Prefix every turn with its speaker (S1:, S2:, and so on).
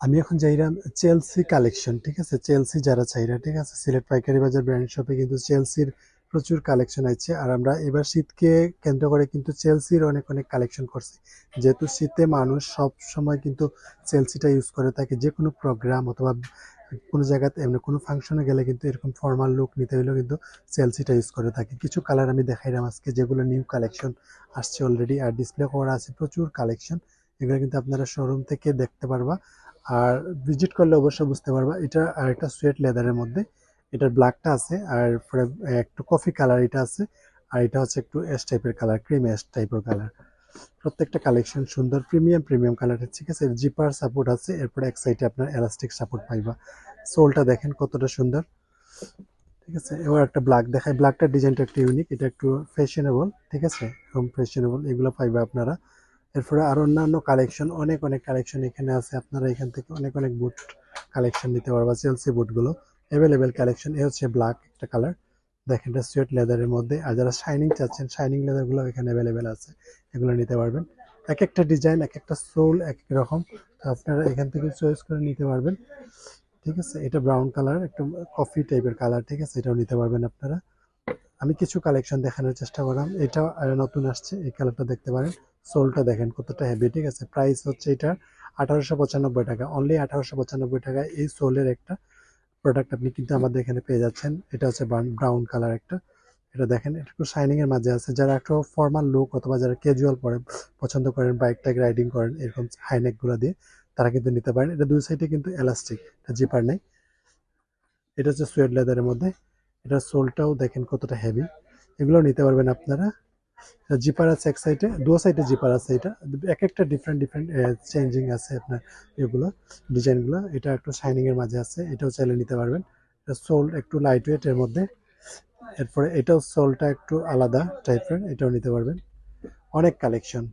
S1: আমি এখন যাইরাম Chelsea collection ঠিক আছে? চেলসি যারা চাইরা, ঠিক আছে? সিলেট পাইকারি বাজার ব্র্যান্ড শপে কিন্তু চেলসির প্রচুর কালেকশন আছে আর আমরা এবার শীতকে কেন্দ্র করে কিন্তু চেলসির অনেক অনেক কালেকশন করছি। যেহেতু শীতে মানুষ সব সময় কিন্তু চেলসিটা ইউজ করে থাকে, যে কোনো প্রোগ্রাম অথবা কোনো জায়গাতে, এমনি কোনো ফাংশনে গেলে কিন্তু এরকম ফর্মাল লুক নিতে হলেও কিন্তু চেলসিটা ইউজ করে থাকে। কিছু কালার আমি দেখাইলাম আজকে, যেগুলো নিউ কালেকশন আসছে অলরেডি আর ডিসপ্লে করা আছে, প্রচুর কালেকশন এগুলো কিন্তু আপনারা শোরুম থেকে দেখতে পারবা। আর ভিজিট করলে অবশ্যই বুঝতে পারবা, এটা আর একটা সুয়েট লেদারের মধ্যে। এটার ব্ল্যাকটা আছে, আর একটু কফি কালার এটা আছে, আর এটা হচ্ছে একটু এস টাইপের কালার ক্রিম এস টাইপের কালার প্রত্যেকটা কালেকশন সুন্দর প্রিমিয়াম প্রিমিয়াম কালারের ঠিক আছে? জিপার সাপোর্ট আছে, এরপরে এক সাইডে আপনার এলাস্টিক সাপোর্ট পাইবা। সোলটা দেখেন কতটা সুন্দর, ঠিক আছে? এবার একটা ব্ল্যাক দেখায় ব্ল্যাকটার ডিজাইনটা একটু ইউনিক এটা একটু ফ্যাশনেবল ঠিক আছে? এরকম ফ্যাশনেবল এগুলো পাইবা আপনারা। এরপরে আর অন্যান্য কালেকশন অনেক অনেক কালেকশন এখানে আছে। আপনারা এখান থেকে অনেক অনেক বুট কালেকশন নিতে পারবা চেলসি বুটগুলো অ্যাভেলেবেল কালেকশন এ হচ্ছে ব্ল্যাক একটা কালার দেখেন, এটা সুয়েট লেদারের মধ্যে। আর যারা শাইনিং চাচ্ছেন শাইনিং লেদারগুলো এখানে অ্যাভেলেবেল আছে। এগুলো নিতে পারবেন। এক একটা ডিজাইন এক একটা সোল এক এক রকম। তো আপনারা এখান থেকে চয়েস করে নিতে পারবেন। ঠিক আছে? এটা ব্রাউন কালার একটু কফি টাইপের কালার ঠিক আছে? এটাও নিতে পারবেন আপনারা। আমি কিছু কালেকশন দেখানোর চেষ্টা করলাম। এটা নতুন আসছে। এই কালারটা দেখতে পারেন। সোলটা দেখেন কতটা হেভি ঠিক আছে? প্রাইস হচ্ছে এটা আঠারোশো পঁচানব্বই টাকা। অনলি আঠারোশো পঁচানব্বই টাকায় এই সোলের একটা প্রোডাক্ট আপনি কিন্তু আমাদের এখানে পেয়ে যাচ্ছেন। এটা হচ্ছে ব্রাউন কালার একটা। এটা দেখেন, এটা একটু শাইনিং এর মাঝে আছে। যারা একটু ফর্মাল লুক অথবা যারা ক্যাজুয়াল পরেন, পছন্দ করেন বাইক টাইক রাইডিং করেন, এরকম হাইনেকগুলো দিয়ে, তারা কিন্তু নিতে পারেন। এটা দুই সাইডে কিন্তু এলাস্টিক এটা জিপার নেই। এটা হচ্ছে সুয়েড লেদারের মধ্যে। এটা সোলটাও দেখেন কতটা হেভি এগুলো নিতে পারবেন আপনারা। জিপার আছে এক সাইডে দু সাইডে জিপার আছে এটা। এক একটা ডিফারেন্ট ডিফারেন্ট চেঞ্জিং আছে আপনার এগুলো, ডিজাইনগুলো। এটা একটু শাইনিংয়ের মাঝে আছে, এটাও চাইলে নিতে পারবেন। সোল একটু লাইট ওয়েট এর মধ্যে। এরপরে এটাও সোলটা একটু আলাদা টাইপের এটাও নিতে পারবেন। অনেক কালেকশন